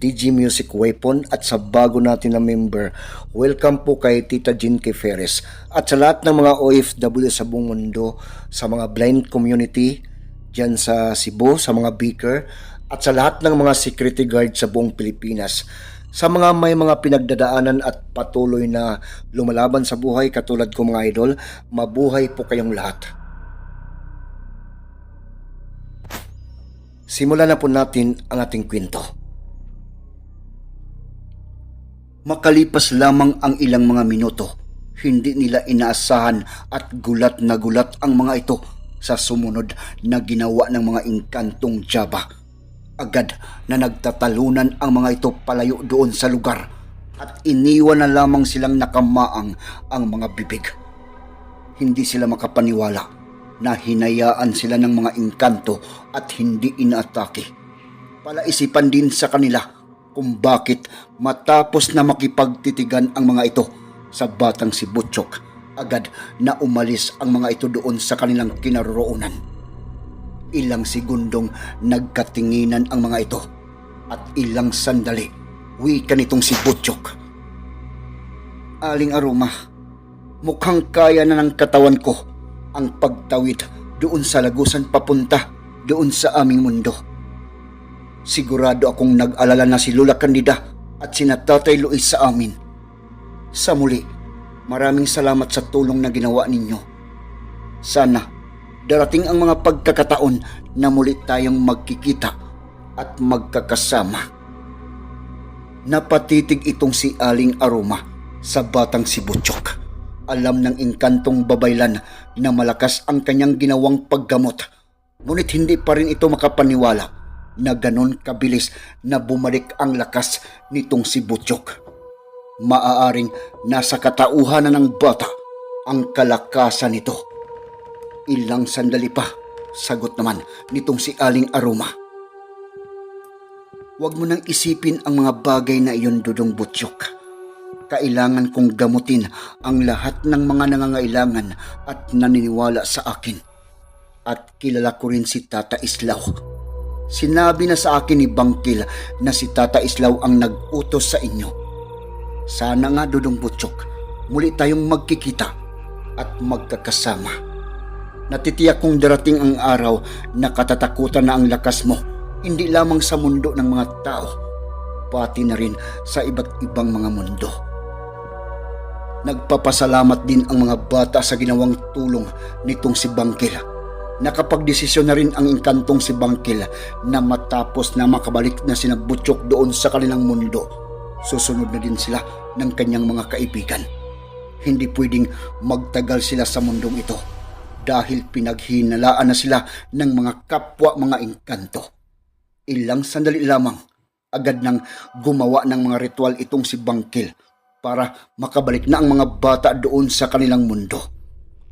DG Music Weapon at sa bago natin na member, welcome po kay Tita K. Ferres at sa lahat ng mga OFW sa buong mundo, sa mga blind community dyan sa Cebu, sa mga beaker at sa lahat ng mga security guard sa buong Pilipinas. Sa mga may mga pinagdadaanan at patuloy na lumalaban sa buhay katulad ko mga idol, mabuhay po kayong lahat. Simulan na po natin ang ating kwento. Makalipas lamang ang ilang mga minuto, hindi nila inaasahan at gulat na gulat ang mga ito sa sumunod na ginawa ng mga inkantong Java. Agad na nagtatalunan ang mga ito palayo doon sa lugar at iniwan na lamang silang nakamaang ang mga bibig. Hindi sila makapaniwala na hinayaan sila ng mga inkanto at hindi inaatake. Palaisipan din sa kanila kung bakit matapos na makipagtitigan ang mga ito sa batang si Butchok, agad na umalis ang mga ito doon sa kanilang kinaroroonan. Ilang segundong nagkatinginan ang mga ito at ilang sandali wika nitong si Butchok. Aling aroma, mukhang kaya na ng katawan ko ang pagtawid doon sa lagusan papunta doon sa aming mundo. Sigurado akong nag-alala na si Lola Candida at sina Tatay Luis sa amin. Sa muli, maraming salamat sa tulong na ginawa ninyo. Sana, darating ang mga pagkakataon na muli tayong magkikita at magkakasama. Napatitig itong si Aling Aroma sa batang si Butchok. Alam ng inkantong babaylan na malakas ang kanyang ginawang paggamot. Ngunit hindi pa rin ito makapaniwala na ganon kabilis na bumalik ang lakas nitong si Butchok. Maaaring nasa katauhan na ng bata ang kalakasan nito. Ilang sandali pa, sagot naman nitong si Aling Aroma. Huwag mo nang isipin ang mga bagay na iyon, Dudong Butchok. Kailangan kong gamutin ang lahat ng mga nangangailangan at naniniwala sa akin. At kilala ko rin si Tata Islaw. Sinabi na sa akin ni Bangkil na si Tata Islaw ang nag-utos sa inyo. Sana nga, Dudong Butchok, muli tayong magkikita at magkakasama. Natitiyak kong darating ang araw na katatakutan na ang lakas mo, hindi lamang sa mundo ng mga tao, pati na rin sa iba't ibang mga mundo. Nagpapasalamat din ang mga bata sa ginawang tulong nitong si Bangkil. Nakapagdesisyon na rin ang inkantong si Bangkil na matapos na makabalik na sina Butchok doon sa kanilang mundo, susunod na din sila ng kanyang mga kaibigan. Hindi pwedeng magtagal sila sa mundong ito dahil pinaghinalaan na sila ng mga kapwa mga inkanto. Ilang sandali lamang, agad nang gumawa ng mga ritual itong si Bangkil para makabalik na ang mga bata doon sa kanilang mundo.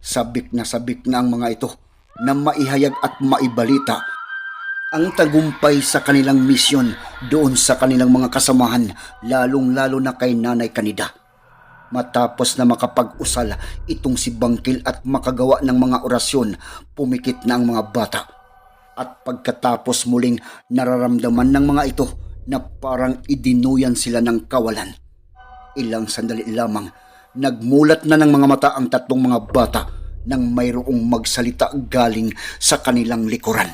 Sabik na sabik na ang mga ito na maihayag at maibalita ang tagumpay sa kanilang misyon doon sa kanilang mga kasamahan, lalong-lalo na kay Nanay Kanida. Matapos na makapag-usal itong si Bangkil at makagawa ng mga orasyon, pumikit na ang mga bata. At pagkatapos muling nararamdaman ng mga ito na parang idinuyan sila ng kawalan. Ilang sandali lamang, nagmulat na ng mga mata ang tatlong mga bata nang mayroong magsalita galing sa kanilang likuran.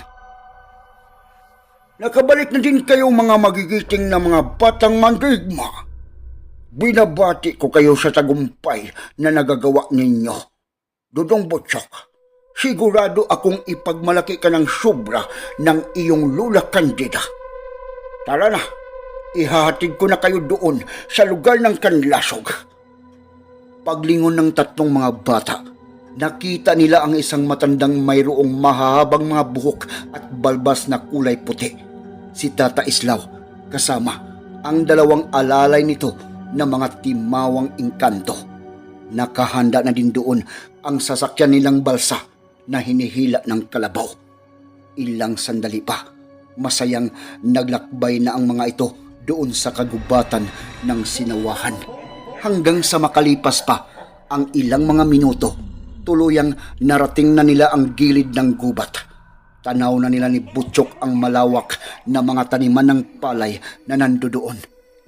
Nakabalik na din kayo mga magigiting na mga batang mandigma. Binabati ko kayo sa tagumpay na nagagawa ninyo. Dudong Butchok, sigurado akong ipagmalaki ka ng sobra ng iyong lula kandida. Tara na, ihahatid ko na kayo doon sa lugar ng kanlasog. Paglingon ng tatlong mga bata, nakita nila ang isang matandang mayroong mahahabang mga buhok at balbas na kulay puti. Si Tata Islaw, kasama ang dalawang alalay nito na mga timawang inkanto. Nakahanda na din doon ang sasakyan nilang balsa na hinihila ng kalabaw. Ilang sandali pa, masayang naglakbay na ang mga ito doon sa kagubatan ng sinawahan. Hanggang sa makalipas pa ang ilang mga minuto, tuluyang narating na nila ang gilid ng gubat. Tanaw na nila ni Butchok ang malawak na mga taniman ng palay na nandoon.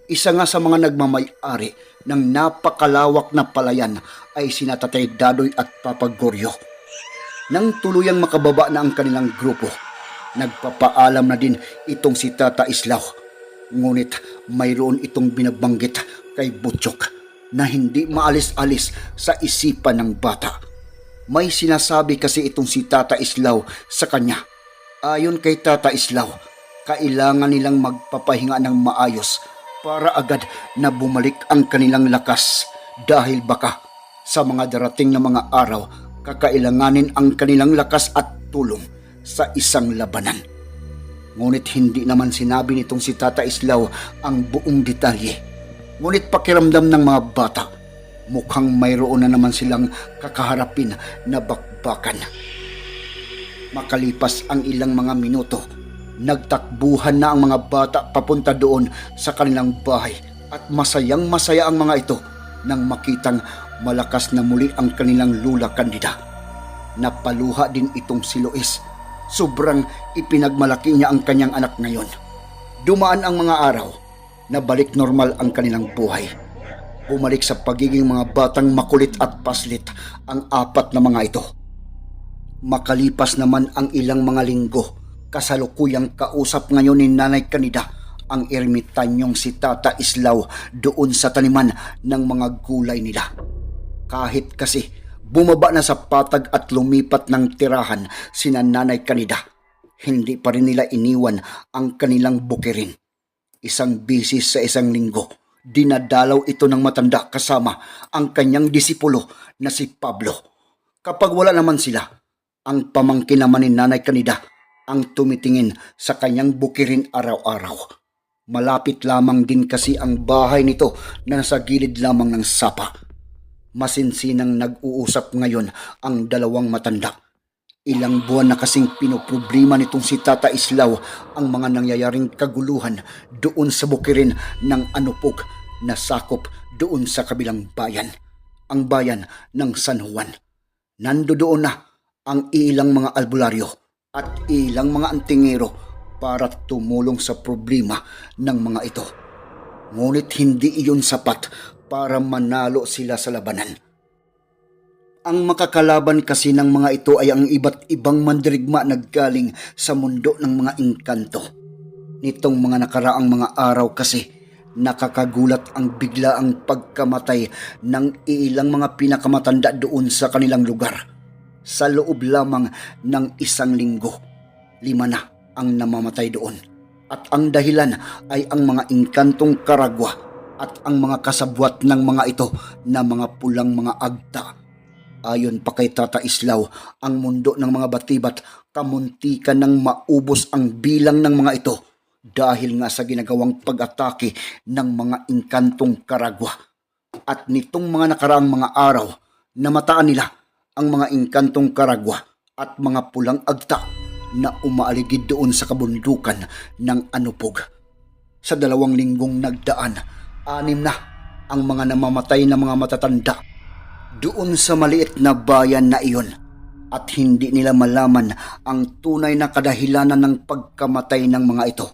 Isa nga sa mga nagmamay-ari ng napakalawak na palayan ay sina Tatay Dadoy at Papa Goryo. Nang tuluyang makababa na ang kanilang grupo, nagpapaalam na din itong si Tata Islaw. Ngunit mayroon itong binabanggit kay Butchok na hindi maalis-alis sa isipan ng bata. May sinasabi kasi itong si Tata Islaw sa kanya. Ayon kay Tata Islaw, kailangan nilang magpapahinga ng maayos para agad na bumalik ang kanilang lakas dahil baka sa mga darating na mga araw kakailanganin ang kanilang lakas at tulong sa isang labanan. Ngunit hindi naman sinabi nitong si Tata Islaw ang buong detalye. Ngunit pakiramdam ng mga bata, mukhang mayroon na naman silang kakaharapin na bakbakan. Makalipas ang ilang mga minuto, nagtakbuhan na ang mga bata papunta doon sa kanilang bahay at masayang masaya ang mga ito nang makitang malakas na muli ang kanilang lula kandida. Napaluha din itong si Lois. Sobrang ipinagmalaki niya ang kanyang anak ngayon. Dumaan ang mga araw na balik normal ang kanilang buhay. Bumalik sa pagiging mga batang makulit at paslit ang apat na mga ito. Makalipas naman ang ilang mga linggo, kasalukuyang kausap ngayon ni Nanay Kanida ang ermitanyong si Tata Islaw doon sa taniman ng mga gulay nila. Kahit kasi bumaba na sa patag at lumipat ng tirahan sina Nanay Kanida, hindi pa rin nila iniwan ang kanilang bukirin. Isang bisis sa isang linggo, dinadalaw ito ng matanda kasama ang kanyang disipulo na si Pablo. Kapag wala naman sila, ang pamangkin naman ni Nanay Kanida ang tumitingin sa kanyang bukirin araw-araw. Malapit lamang din kasi ang bahay nito na nasa gilid lamang ng sapa. Masinsinang nag-uusap ngayon ang dalawang matanda. Ilang buwan na kasing pinoproblema nitong si Tata Islaw ang mga nangyayaring kaguluhan doon sa bukirin ng Anupog na sakop doon sa kabilang bayan, ang bayan ng San Juan. Nando doon na ang ilang mga albularyo at ilang mga antingero para tumulong sa problema ng mga ito. Ngunit hindi iyon sapat para manalo sila sa labanan. Ang makakalaban kasi ng mga ito ay ang iba't ibang mandirigma na galing sa mundo ng mga engkanto. Nitong mga nakaraang mga araw kasi, nakakagulat ang biglaang pagkamatay ng ilang mga pinakamatanda doon sa kanilang lugar. Sa loob lamang ng isang linggo, lima na ang namamatay doon. At ang dahilan ay ang mga engkantong karagwa at ang mga kasabwat ng mga ito na mga pulang mga agta. Ayon pa kay Tata Islaw, ang mundo ng mga batibat kamuntikan ng maubos ang bilang ng mga ito dahil nga sa ginagawang pag-atake ng mga engkantong karagwa. At nitong mga nakaraang mga araw, namataan nila ang mga engkantong karagwa at mga pulang agta na umaaligid doon sa kabundukan ng Anupog. Sa dalawang linggong nagdaan, anim na ang mga namamatay na mga matatanda doon sa maliit na bayan na iyon at hindi nila malaman ang tunay na kadahilanan ng pagkamatay ng mga ito.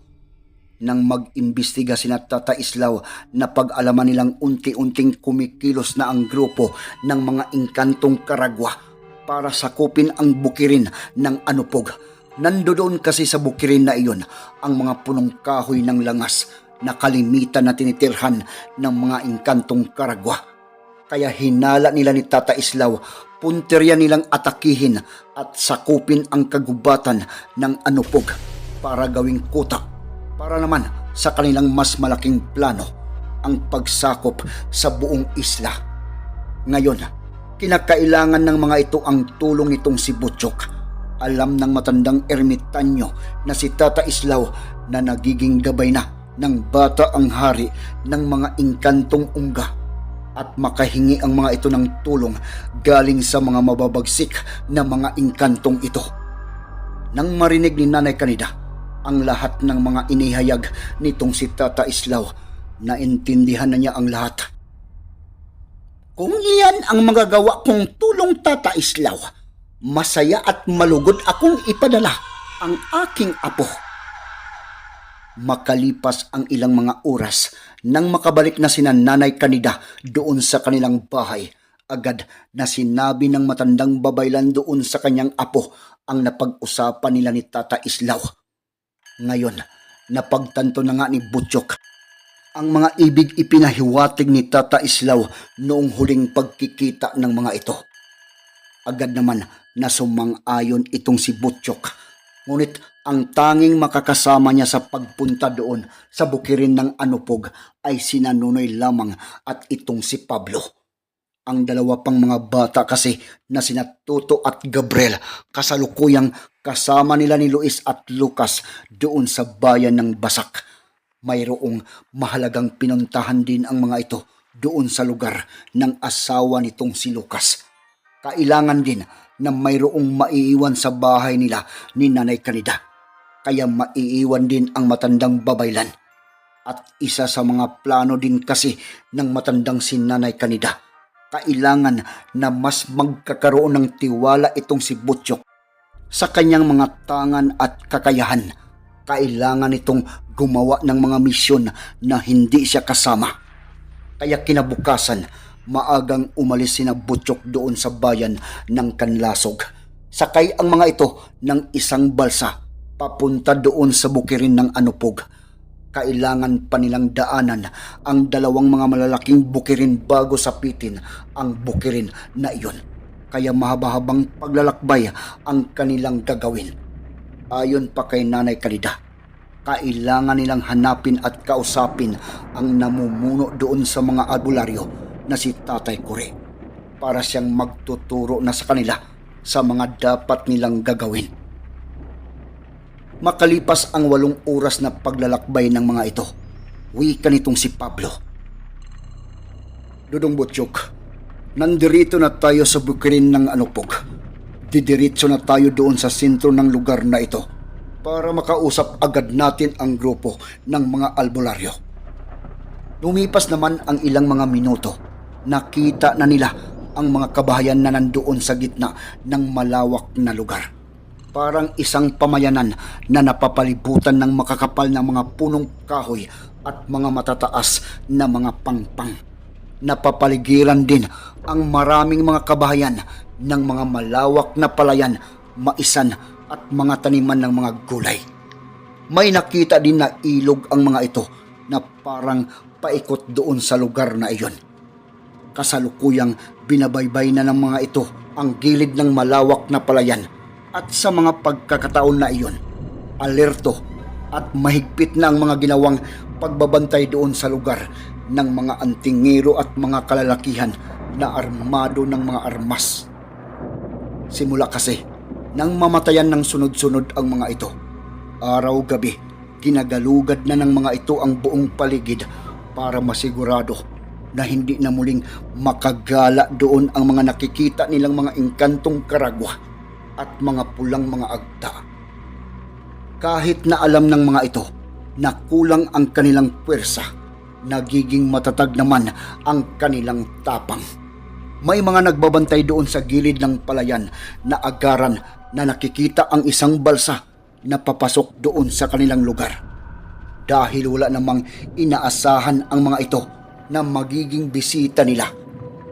Nang mag-imbestiga si Tata Islaw na pag-alaman nilang unti-unting kumikilos na ang grupo ng mga engkantong karagwa para sakupin ang bukirin ng Anupog. Nandoon kasi sa bukirin na iyon ang mga punong kahoy ng langas na kalimitan na tinitirhan ng mga engkantong karagwa. Kaya hinala nila ni Tata Islaw, punterya nilang atakihin at sakupin ang kagubatan ng Anupog para gawing kuta. Para naman sa kanilang mas malaking plano, ang pagsakop sa buong isla. Ngayon, kinakailangan ng mga ito ang tulong nitong si Butchok. Alam ng matandang ermitanyo na si Tata Islaw na nagiging gabay na ng bata ang hari ng mga engkantong ungga at makahingi ang mga ito ng tulong galing sa mga mababagsik na mga inkantong ito. Nang marinig ni Nanay Kanida ang lahat ng mga inihayag nitong si Tata Islaw, naintindihan na niya ang lahat. Kung iyan ang magagawa kong tulong Tata Islaw, masaya at malugod akong ipadala ang aking apo. Makalipas ang ilang mga oras nang makabalik na sina Nanay Kanida doon sa kanilang bahay, agad na sinabi ng matandang babaylan doon sa kanyang apo ang napag-usapan nila ni Tata Islaw. Ngayon, napagtanto na nga ni Butchok ang mga ibig ipinahiwatig ni Tata Islaw noong huling pagkikita ng mga ito. Agad naman na sumang-ayon itong si Butchok. Ngunit ang tanging makakasama niya sa pagpunta doon sa bukirin ng Anupog ay sina Nunoy lamang at itong si Pablo. Ang dalawa pang mga bata kasi na sina Toto at Gabriel kasalukuyang kasama nila ni Luis at Lucas doon sa bayan ng Basak. Mayroong mahalagang pinuntahan din ang mga ito doon sa lugar ng asawa nitong si Lucas. Kailangan din na mayroong maiiwan sa bahay nila ni Nanay Kanida. Kaya maiiwan din ang matandang babaylan. At isa sa mga plano din kasi ng matandang si Nanay Kanida. Kailangan na mas magkakaroon ng tiwala itong si Butchok sa kanyang mga tangan at kakayahan. Kailangan itong gumawa ng mga misyon na hindi siya kasama. Kaya kinabukasan, maagang umalis sina Butchok doon sa bayan ng Kanlasog. Sakay ang mga ito ng isang balsa papunta doon sa bukirin ng Anupog. Kailangan pa nilang daanan ang dalawang mga malalaking bukirin bago sapitin ang bukirin na iyon. Kaya mahaba-habang paglalakbay ang kanilang gagawin. Ayon pa kay Nanay Kalida, kailangan nilang hanapin at kausapin ang namumuno doon sa mga albularyo na si Tatay Kure para siyang magtuturo na sa kanila sa mga dapat nilang gagawin. Makalipas ang walong oras na paglalakbay ng mga ito, wika nitong si Pablo. Dudong Butchok, nandirito na tayo sa bukirin ng Anupog. Didiritso na tayo doon sa sentro ng lugar na ito para makausap agad natin ang grupo ng mga albularyo. Lumipas naman ang ilang mga minuto. Nakita na nila ang mga kabahayan na nandoon sa gitna ng malawak na lugar. Parang isang pamayanan na napapalibutan ng makakapal na mga punong kahoy at mga matataas na mga pangpang. Napapaligiran din ang maraming mga kabahayan ng mga malawak na palayan, maisan at mga taniman ng mga gulay. May nakita din na ilog ang mga ito na parang paikot doon sa lugar na iyon. Kasalukuyang binabaybay na ng mga ito ang gilid ng malawak na palayan at sa mga pagkakataon na iyon, alerto at mahigpit na ang mga ginawang pagbabantay doon sa lugar ng mga antingero at mga kalalakihan na armado ng mga armas. Simula kasi nang mamatayan ng sunod-sunod ang mga ito. Araw-gabi, ginagalugad na ng mga ito ang buong paligid para masigurado na hindi na muling makagala doon ang mga nakikita nilang mga engkantong karagwa at mga pulang mga agta. Kahit na alam ng mga ito na kulang ang kanilang puwersa, nagiging matatag naman ang kanilang tapang. May mga nagbabantay doon sa gilid ng palayan na agaran na nakikita ang isang balsa na papasok doon sa kanilang lugar. Dahil wala namang inaasahan ang mga ito na magiging bisita nila.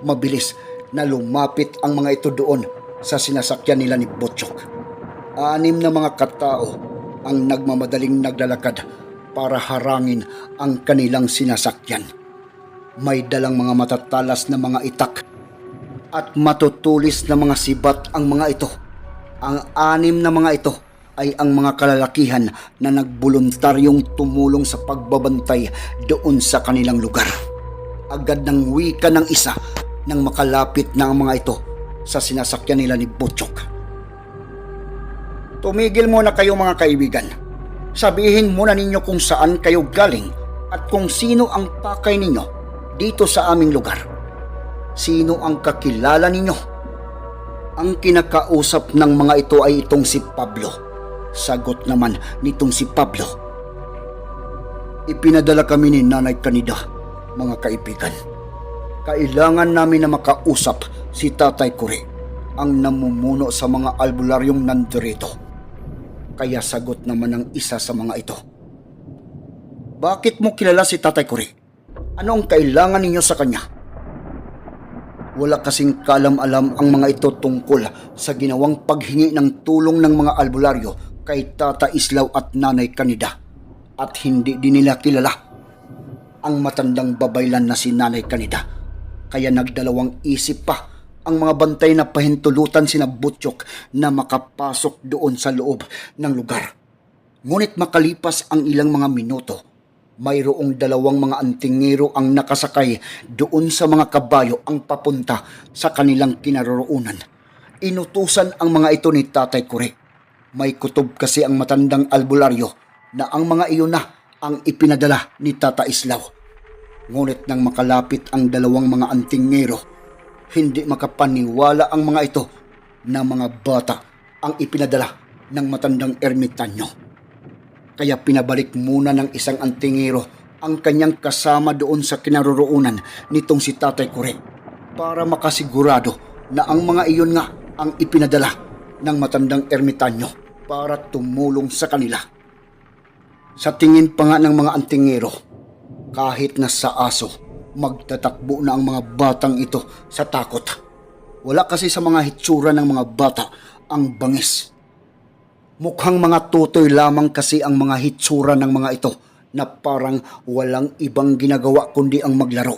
Mabilis na lumapit ang mga ito doon sa sinasakyan nila ni Butchok. Anim na mga katao ang nagmamadaling naglalakad para harangin ang kanilang sinasakyan. May dalang mga matatalas na mga itak at matutulis na mga sibat ang mga ito. Ang anim na mga ito ay ang mga kalalakihan na nagboluntaryong tumulong sa pagbabantay doon sa kanilang lugar. Agad ng wika ng isa nang makalapit na ang mga ito sa sinasakyan nila ni Butchok. Tumigil muna kayo mga kaibigan. Sabihin muna ninyo kung saan kayo galing at kung sino ang pakay ninyo dito sa aming lugar. Sino ang kakilala ninyo? Ang kinakausap ng mga ito ay itong si Pablo. Sagot naman nitong si Pablo. Ipinadala kami ni Nanay Kanida, mga kaibigan. Kailangan namin na makausap si Tatay Kuri, ang namumuno sa mga albularyong nandito. Kaya sagot naman ng isa sa mga ito. Bakit mo kilala si Tatay Kuri? Ano ang kailangan ninyo sa kanya? Wala kasing kalam-alam ang mga ito tungkol sa ginawang paghingi ng tulong ng mga albularyo kay Tata Islaw at Nanay Kanida at hindi din nila kilala ang matandang babaylan na si Nanay Kanida. Kaya nagdalawang isip pa ang mga bantay na pahintulutan sina Butchok na makapasok doon sa loob ng lugar. Ngunit makalipas ang ilang mga minuto, mayroong dalawang mga antingero ang nakasakay doon sa mga kabayo ang papunta sa kanilang kinaroroonan. Inutusan ang mga ito ni Tatay Kure. May kutob kasi ang matandang albularyo na ang mga iyon na ang ipinadala ni Tata Islaw. Ngunit nang makalapit ang dalawang mga antingero, hindi makapaniwala ang mga ito na mga bata ang ipinadala ng matandang ermitanyo. Kaya pinabalik muna ng isang antingero ang kanyang kasama doon sa kinaroroonan nitong si Tatay Kure para makasigurado na ang mga iyon nga ang ipinadala ng matandang ermitanyo para tumulong sa kanila. Sa tingin pa nga ng mga antingero, kahit na sa aso, magtatakbo na ang mga batang ito sa takot. Wala kasi sa mga hitsura ng mga bata ang bangis. Mukhang mga tutoy lamang kasi ang mga hitsura ng mga ito na parang walang ibang ginagawa kundi ang maglaro.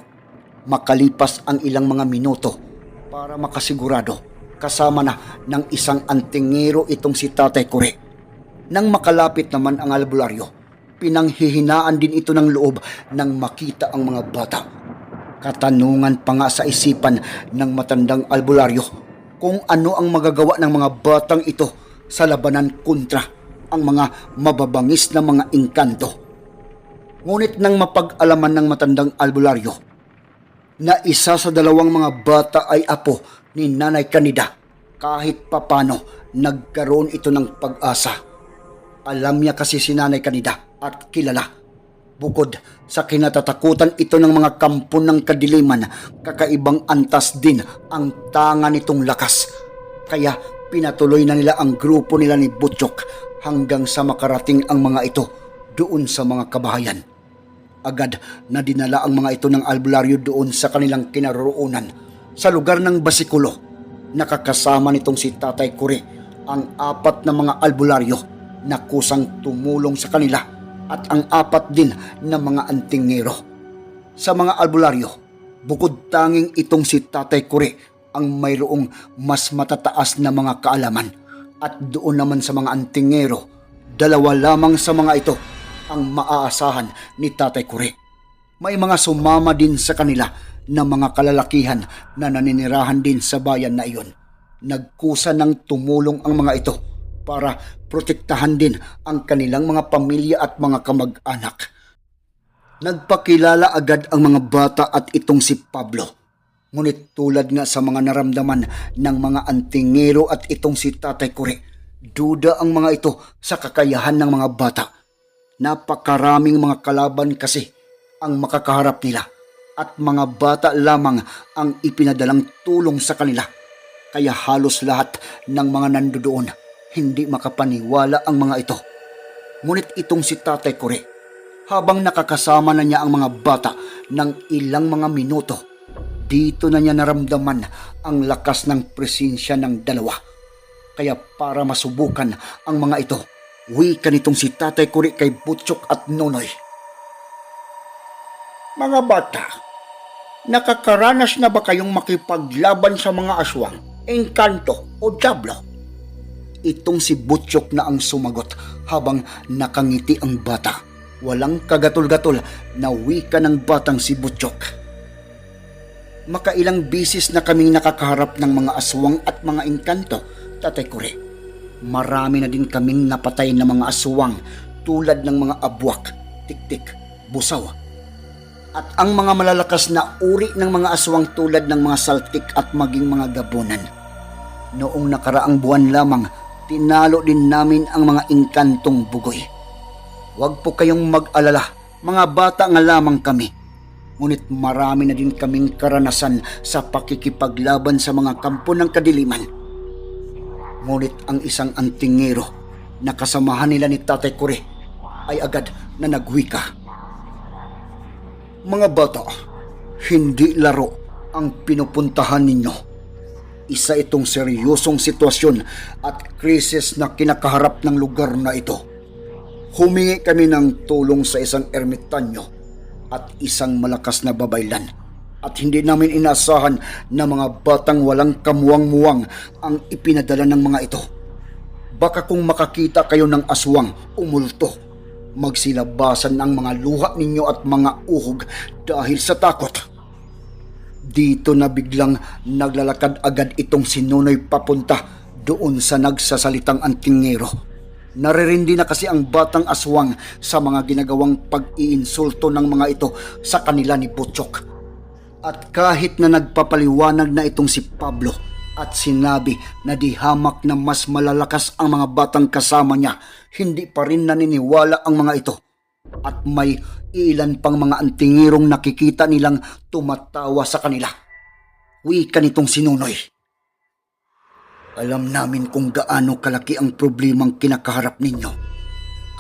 Makalipas ang ilang mga minuto para makasigurado kasama na ng isang antingero itong si Tatay Kure. Nang makalapit naman ang albularyo, pinanghihinaan din ito ng loob nang makita ang mga bata. Katanungan pa nga sa isipan ng matandang albularyo kung ano ang magagawa ng mga batang ito sa labanan kontra ang mga mababangis na mga engkanto. Ngunit nang mapag-alaman ng matandang albularyo na isa sa dalawang mga bata ay apo ni Nanay Kanida kahit papano nagkaroon ito ng pag-asa. Alam niya kasi si Nanay Kanida at kilala. Bukod sa kinatatakutan ito ng mga kampo ng kadiliman, kakaibang antas din ang tanga nitong lakas. Kaya pinatuloy na nila ang grupo nila ni Butchok hanggang sa makarating ang mga ito doon sa mga kabahayan. Agad na dinala ang mga ito ng albularyo doon sa kanilang kinaroroonan sa lugar ng Basikulo. Nakakasama nitong si Tatay Kure ang apat na mga albularyo na kusang tumulong sa kanila at ang apat din na mga antingero. Sa mga albularyo, bukod tanging itong si Tatay Kure ang mayroong mas matataas na mga kaalaman at doon naman sa mga antingero, dalawa lamang sa mga ito ang maaasahan ni Tatay Kure. May mga sumama din sa kanila na mga kalalakihan na naninirahan din sa bayan na iyon. Nagkusa ng tumulong ang mga ito para protektahan din ang kanilang mga pamilya at mga kamag-anak. Nagpakilala agad ang mga bata at itong si Pablo. Ngunit tulad nga sa mga naramdaman ng mga antingero at itong si Tatay Kure, duda ang mga ito sa kakayahan ng mga bata. Napakaraming mga kalaban kasi ang makakaharap nila at mga bata lamang ang ipinadalang tulong sa kanila. Kaya halos lahat ng mga nandoon hindi makapaniwala ang mga ito. Ngunit itong si Tatay Kure, habang nakakasama na niya ang mga bata ng ilang mga minuto, dito na niya naramdaman ang lakas ng presensya ng dalawa. Kaya para masubukan ang mga ito, wika nitong si Tatay Kuri kay Butchok at Nonoy. Mga bata, nakakaranas na ba kayong makipaglaban sa mga aswang, engkanto o diablo? Itong si Butchok na ang sumagot habang nakangiti ang bata. Walang kagatol-gatol na wika ng batang si Butchok. Makailang bisis na kaming nakakaharap ng mga aswang at mga engkanto, Tatay Kure. Marami na din kaming napatay na mga aswang tulad ng mga abwak, tiktik, busaw. at ang mga malalakas na uri ng mga aswang tulad ng mga saltik at maging mga gabunan. Noong nakaraang buwan lamang, tinalo din namin ang mga inkantong bugoy. Huwag po kayong mag-alala, mga bata nga lamang kami. Ngunit marami na din kaming karanasan sa pakikipaglaban sa mga kampo ng kadiliman. Ngunit ang isang antingero na kasamahan nila ni Tatay Kure ay agad na nagwika. Mga bata, hindi laro ang pinupuntahan ninyo. Isa itong seryosong sitwasyon at krisis na kinakaharap ng lugar na ito. Humingi kami ng tulong sa isang ermitanyo at isang malakas na babaylan at hindi namin inasahan na mga batang walang kamuwang-muwang ang ipinadala ng mga ito. Baka kung makakita kayo ng aswang umulto, magsilabasan ang mga luha ninyo at mga uhog dahil sa takot. Dito na biglang naglalakad agad itong sinunoy papunta doon sa nagsasalitang antingero. Naririndi na kasi ang batang aswang sa mga ginagawang pag-iinsulto ng mga ito sa kanila ni Butchok. At kahit na nagpapaliwanag na itong si Pablo at sinabi na di hamak na mas malalakas ang mga batang kasama niya, hindi pa rin naniniwala ang mga ito. At may ilan pang mga antingirong nakikita nilang tumatawa sa kanila. Wika nitong sinunoy. Alam namin kung gaano kalaki ang problemang kinakaharap ninyo.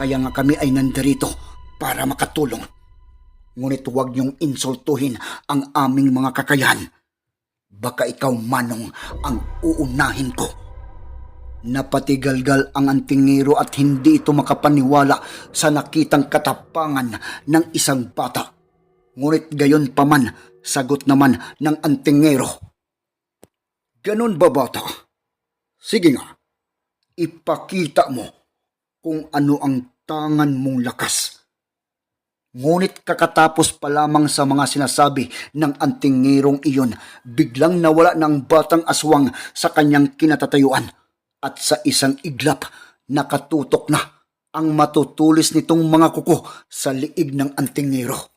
Kaya nga kami ay nandirito para makatulong. Ngunit huwag niyong insultuhin ang aming mga kakayahan. Baka ikaw manong ang uunahin ko. Napatigalgal ang antingero at hindi ito makapaniwala sa nakitang katapangan ng isang bata. Ngunit gayon paman, sagot naman ng antingero. Ganon ba bata? Sige nga, ipakita mo kung ano ang tangan mong lakas. Ngunit kakatapos pa lamang sa mga sinasabi ng antingerong iyon, biglang nawala ng batang aswang sa kanyang kinatatayuan at sa isang iglap nakatutok na ang matutulis nitong mga kuko sa liig ng antingero.